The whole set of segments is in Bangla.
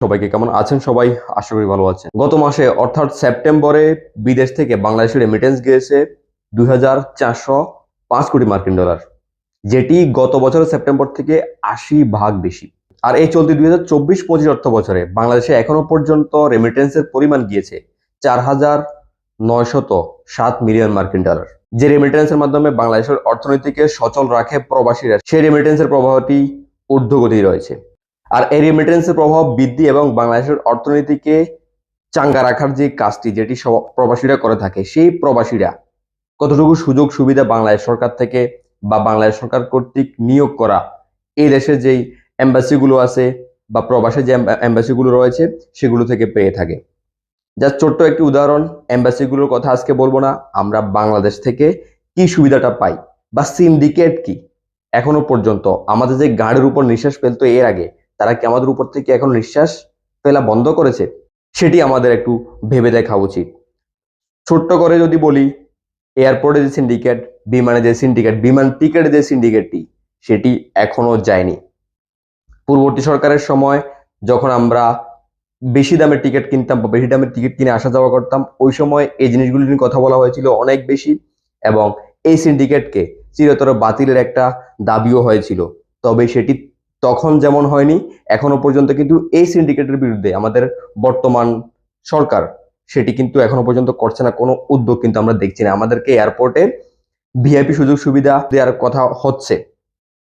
সবাইকে কেমন আছেন? সবাই আশা করি ভালো আছেন। গত মাসে, অর্থাৎ সেপ্টেম্বরে, বিদেশ থেকে বাংলাদেশের রেমিটেন্স গিয়েছে দুই হাজার চারশো পাঁচ কোটি মার্কিন ডলার, যেটি গত বছরের সেপ্টেম্বর থেকে আশি ভাগ বেশি। আর এই চলতি দুই হাজার চব্বিশ পঁচিশ অর্থ বছরে বাংলাদেশে এখনও পর্যন্ত রেমিটেন্সের পরিমাণ গিয়েছে চার হাজার নয়শত সাত মিলিয়ন মার্কিন ডলার। যে রেমিটেন্সের মাধ্যমে বাংলাদেশের অর্থনীতিকে সচল রাখে প্রবাসীরা, সেই রেমিটেন্সের প্রবাহটি ঊর্ধ্বগতি রয়েছে। আর এই রেমিটেন্সের প্রভাব বৃদ্ধি এবং বাংলাদেশের অর্থনীতিকে চাঙ্গা রাখার যে কাজটি যেটি সব প্রবাসীরা করে থাকে, সেই প্রবাসীরা কতটুকু সুযোগ সুবিধা বাংলাদেশ সরকার থেকে বা বাংলাদেশ সরকার কর্তৃক নিয়োগ করা, এই দেশের যেই অ্যাম্বাসিগুলো আছে বা প্রবাসী যে অ্যাম্বাসিগুলো রয়েছে, সেগুলো থেকে পেয়ে থাকে। জাস্ট ছোট্ট একটি উদাহরণ অ্যাম্বাসিগুলোর কথা আজকে বলব না, আমরা বাংলাদেশ থেকে কি সুবিধাটা পাই বা সিন্ডিকেট কি, এখনও পর্যন্ত আমাদের যে গাড়ির উপর নিঃশ্বাস ফেলতো এর আগে তারা কি আমাদের উপর থেকে এখন নিঃশ্বাস ফেলা বন্ধ করেছে? সেটি আমাদের একটু ভেবে দেখা উচিত। ছোট্ট করে যদি বলি, এয়ারপোর্টে যে সিন্ডিকেট, বিমানে যে সিন্ডিকেট, বিমান টিকেটে যে সিন্ডিকেটটি, সেটি এখনও যায়নি। পূর্ববর্তী সরকারের সময় যখন আমরা বেশি দামের টিকিট কিনতাম বা বেশি দামের টিকিট কিনে আসা যাওয়া করতাম, ওই সময় এই জিনিসগুলি নিয়ে কথা বলা হয়েছিল অনেক বেশি এবং এই সিন্ডিকেটকে চিরতর বাতিলের একটা দাবিও হয়েছিল। তবে সেটি তখন যেমন হয়নি, এখনও পর্যন্ত কিন্তু এই সিন্ডিকেটের বিরুদ্ধে আমাদের বর্তমান সরকার, সেটি কিন্তু এখনও পর্যন্ত করছে না, কোনো উদ্যোগ কিন্তু আমরা দেখছি না। আমাদেরকে এয়ারপোর্টে ভিআইপি সুযোগ সুবিধা দেওয়ার কথা হচ্ছে।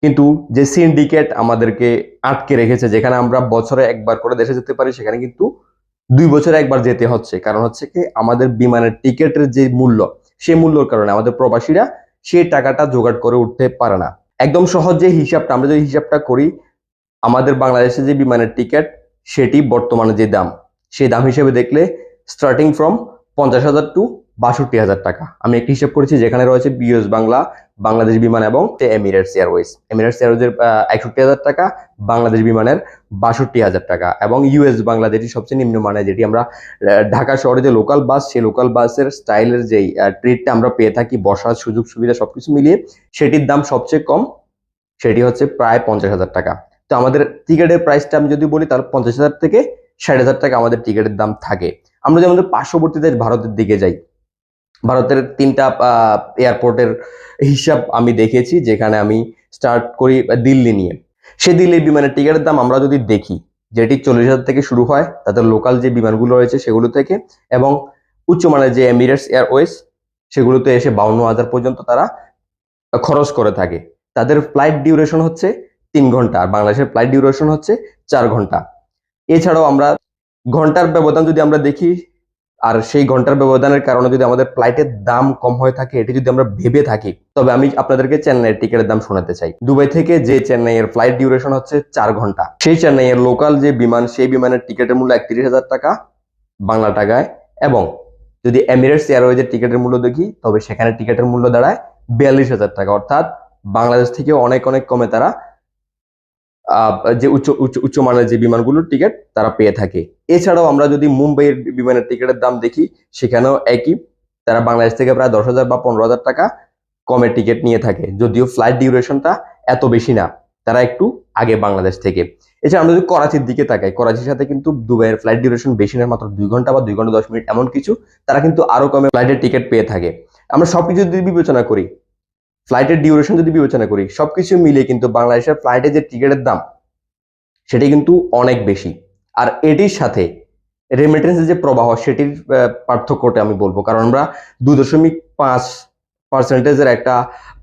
কিন্তু যে সিন্ডিকেট আমাদেরকে আটকে রেখেছে, যেখানে আমরা বছরে একবার করে দেশে যেতে পারি, সেখানে কিন্তু দুই বছরে একবার যেতে হচ্ছে। কারণ হচ্ছে কি, আমাদের বিমানের টিকেটের যে মূল্য সেই মূল্যর কারণে আমাদের প্রবাসীরা সেই টাকাটা জোগাড় করে উঠতে পারে না। একদম সহজ যে হিসাবটা, আমরা যদি হিসাবটা করি, আমাদের বাংলাদেশে যে বিমানের টিকিট, সেটি বর্তমানে যে দাম, সেই দাম হিসেবে দেখলে স্টার্টিং ফ্রম পঞ্চাশ হাজার টু বাষট্টি হাজার টাকা। আমি একটি হিসাব করেছি যেখানে রয়েছে বিএস বাংলা, বাংলাদেশ বিমান এবং এমিরেটস এয়ারওয়েজ। এমিরেটস এয়ারওয়েজের একষট্টি হাজার টাকা, বাংলাদেশ বিমানের বাষট্টি হাজার টাকা এবং ইউএস বাংলা যেটি সবচেয়ে নিম্নমানে যেটি আমরা ঢাকা শহরে যে লোকাল বাস সেই লোকাল বাসের স্টাইলের যেই ট্রিটটা আমরা পেয়ে থাকি, বসার সুযোগ সুবিধা সবকিছু মিলিয়ে, সেটির দাম সবচেয়ে কম, সেটি হচ্ছে প্রায় পঞ্চাশ হাজার টাকা। তো আমাদের টিকিটের প্রাইসটা আমি যদি বলি, তাহলে পঞ্চাশ হাজার থেকে ষাট হাজার টাকা আমাদের টিকিটের দাম থাকে। আমরা যেমন আমাদের পার্শ্ববর্তী দেশ ভারতের দিকে যাই ভারতের তিনটা এয়ারপোর্টের হিসাব আমি দেখেছি, যেখানে আমি স্টার্ট করি দিল্লি নিয়ে। সে দিল্লির বিমানের টিকিটের দাম আমরা যদি দেখি, যেটি চল্লিশ হাজার থেকে শুরু হয় তাদের লোকাল যে বিমানগুলো রয়েছে সেগুলো থেকে, এবং উচ্চমানের যে এমিরেটস এয়ারওয়েজ সেগুলোতে এসে বাউন্ন হাজার পর্যন্ত তারা খরচ করে থাকে। তাদের ফ্লাইট ডিউরেশন হচ্ছে তিন ঘণ্টা, আর বাংলাদেশের ফ্লাইট ডিউরেশন হচ্ছে চার ঘণ্টা। এছাড়াও আমরা ঘণ্টার ব্যবধান যদি আমরা দেখি আর সেই ঘণ্টার ব্যবধানের কারণে যদি আমাদের ফ্লাইটের দাম কম হয়ে থাকে, এটি যদি আমরা ভেবে থাকি, তবে আমি আপনাদেরকে চেন্নাইয়ের টিকিটের দাম শোনাতে চাই। দুবাই থেকে যে চেন্নাইয়ের ফ্লাইট ডিউরেশন হচ্ছে চার ঘণ্টা। সেই চেন্নাইয়ের লোকাল যে বিমান, সেই বিমানের টিকিটের মূল্য একত্রিশ হাজার টাকা বাংলা টাকায় এবং যদি এমিরেটস এয়ারওয়েজের টিকিটের মূল্য দেখি, তবে সেখানে টিকিটের মূল্য দাঁড়ায় বিয়াল্লিশ হাজার টাকা। অর্থাৎ বাংলাদেশ থেকে অনেক অনেক কমে তারা যে উচ্চ উচ্চ উচ্চমানের যে বিমানগুলোর টিকিট তারা পেয়ে থাকে। এছাড়াও আমরা যদি মুম্বাইয়ের বিমানের টিকিটের দাম দেখি, সেখানেও একই। তারা বাংলাদেশ থেকে প্রায় দশ হাজার বা পনেরো হাজার টাকা কমের টিকিট নিয়ে থাকে। যদিও ফ্লাইট ডিউরেশনটা এত বেশি না, তারা একটু আগে বাংলাদেশ থেকে। এছাড়া আমরা যদি করাচির দিকে তাকাই, করাচির সাথে কিন্তু দুবাইয়ের ফ্লাইট ডিউরেশন বেশি না, মাত্র দুই ঘণ্টা বা দুই ঘণ্টা দশ মিনিট এমন কিছু, তারা কিন্তু আরও কমে ফ্লাইটের টিকিট পেয়ে থাকে। আমরা সবকিছু যদি বিবেচনা করি ফ্লাইটের ডিউরেশন যদি বিবেচনা করি, সবকিছু মিলিয়ে কিন্তু বাংলাদেশের ফ্লাইটে যে টিকিটের দাম, সেটি কিন্তু অনেক বেশি। আর এটির সাথে রেমিটেন্সের যে প্রবাহ, সেটির পার্থক্যটা আমি বলব। কারণ আমরা দু দশমিক পাঁচ পার্সেন্টেজের একটা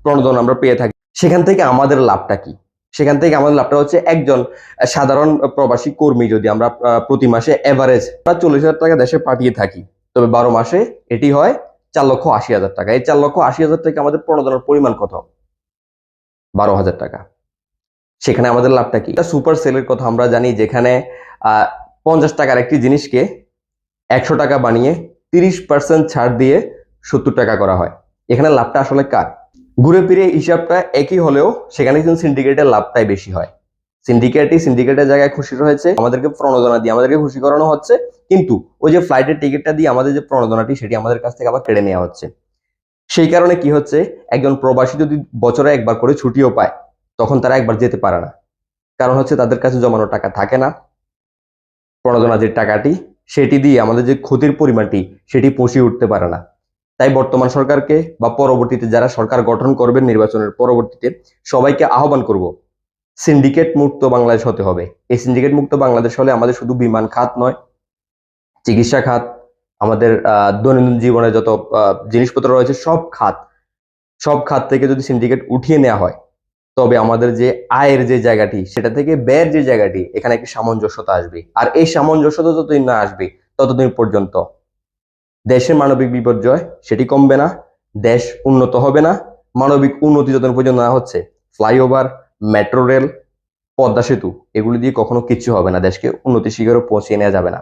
প্রণোদন আমরা পেয়ে থাকি। সেখান থেকে আমাদের লাভটা কি? সেখান থেকে আমাদের লাভটা হচ্ছে একজন সাধারণ প্রবাসী কর্মী যদি আমরা প্রতি মাসে এভারেজ চল্লিশ হাজার টাকা দেশে পাঠিয়ে থাকি, তবে বারো মাসে এটি হয় চার লক্ষ আশি হাজার টাকা। এই চার লক্ষ আশি হাজার টাকা আমাদের প্রণোদনের পরিমাণ কত? বারো হাজার টাকা। সেখানে আমাদের লাভটা কি? সুপার সেলের কথা আমরা জানি, যেখানে পঞ্চাশ টাকার একটি জিনিসকে একশো টাকা বানিয়ে তিরিশ পার্সেন্ট ছাড় দিয়ে সত্তর টাকা করা হয়। এখানে লাভটা আসলে কার? ঘুরে ফিরে হিসাবটা একই হলেও সেখানে কিন্তু সিন্ডিকেটের লাভটাই বেশি হয়। সিন্ডিকেটই সিন্ডিকেটের জায়গায় খুশি রয়েছে, আমাদেরকে প্রণোদনা দিয়ে, আমাদেরকে খুশি করানো হচ্ছে। কিন্তু ওই যে ফ্লাইটের টিকিটটা দিয়ে আমাদের যে প্রণোদনাটি, সেটি আমাদের কাছ থেকে আবার কেড়ে নেওয়া হচ্ছে। সেই কারণে কি হচ্ছে, একজন প্রবাসী যদি বছরে একবার করে ছুটিও পায়, তখন তারা একবার যেতে পারে না। কারণ হচ্ছে তাদের কাছে জমানো টাকা থাকে না। প্রণোদনা যে টাকাটি, সেটি দিয়ে আমাদের যে ক্ষতির পরিমাণটি, সেটি পুষিয়ে উঠতে পারে না। তাই বর্তমান সরকারকে বা পরবর্তীতে যারা সরকার গঠন করবেন নির্বাচনের পরবর্তীতে, সবাইকে আহ্বান করব সিন্ডিকেট মুক্ত বাংলাদেশ হতে হবে। এই সিন্ডিকেট মুক্ত বাংলাদেশ হলে আমাদের শুধু বিমান খাত নয়, চিকিৎসা খাত, আমাদের দৈনন্দিন জীবনে যত জিনিসপত্র রয়েছে সব খাত সব খাত থেকে যদি সিন্ডিকেট উঠিয়ে নেওয়া হয়, তবে আমাদের যে আয়ের যে জায়গাটি, সেটা থেকে ব্যয়ের যে জায়গাটি, এখানে একটি সামঞ্জস্যতা আসবে। আর এই সামঞ্জস্যতা যতদিন না আসবে, ততদিন পর্যন্ত দেশের মানবিক বিপর্যয় সেটি কমবে না, দেশ উন্নত হবে না, মানবিক উন্নতি যতদিন পর্যন্ত না হচ্ছে, ফ্লাইওভার মেট্রো রেল, পদ্মা সেতু, এগুলি দিয়ে কখনো কিচ্ছু হবে না। দেশকে উন্নতি শিখরে পৌঁছিয়ে নেওয়া যাবে না।